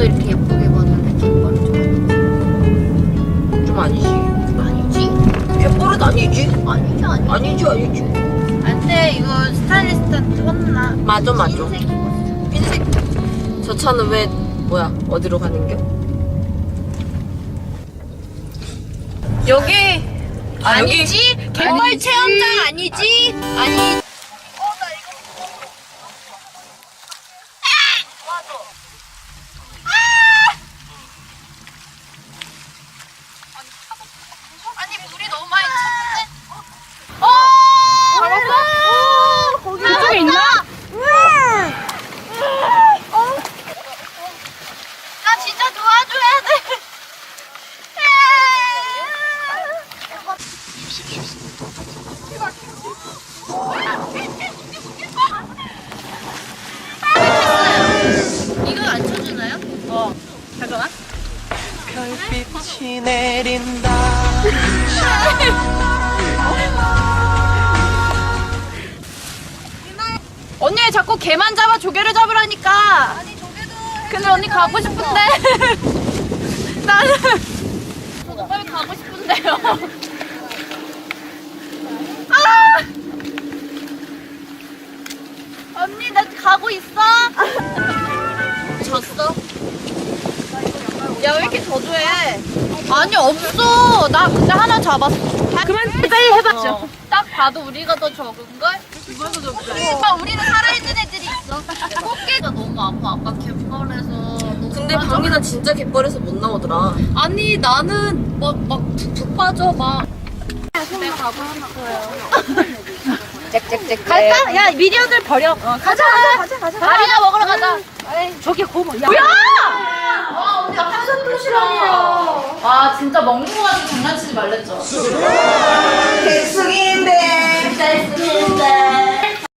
오빠도 이렇게 예쁘게 봤는데 갯벌이 좀좀 아니지. 아니지? 갯벌은 아니지. 아니지 아니지. 아니지, 아니지. 안돼 이거 스타일리스트한테 혼나. 맞아, 맞아. 흰색. 저 차는 왜, 뭐야, 어디로 가는겨? 여기. 아, 아니지? 갯벌 아니지. 체험장 아니지? 아니. 아니 물이 너무 많이 찼는데. 어! 잡았어? 거기 이쪽에 있나? 나 진짜 도와줘야 돼. 이거 안 쳐주나요? 어. 잠깐만. 별빛이 내린다 언니 자꾸 개만 잡아 조개를 잡으라니까. 아니 조개도. 근데 언니 가고 싶은데. 나는 저도 빨리 가고 싶은데요. 아! 언니 나 가고 있어. 졌어? 야 왜 이렇게 저조해? 아니 없어. 나 근데 하나 잡았어. 그만 빨리 해봤죠. 어. 딱 봐도 우리가 더 적은 걸? 이번도 좀 오빠 우리는 살아있는 애들이 있어. 꽃게가 너무 아파. 아까 갯벌에서. 근데. 방이나 진짜 갯벌에서 못 나오더라. 아니 나는 막 막 툭툭 빠져 막. 내가 가고 싶어요. 짹짹짹 갈까? 야 미디어들 버려. 가자 가자 가자 가자. 다리나 먹으러 가자. 저기 고모. 야. 뭐야? 아 언니 아까 도시락이에요. 아 진짜 먹는 거 가지고 장난치지 말랬죠.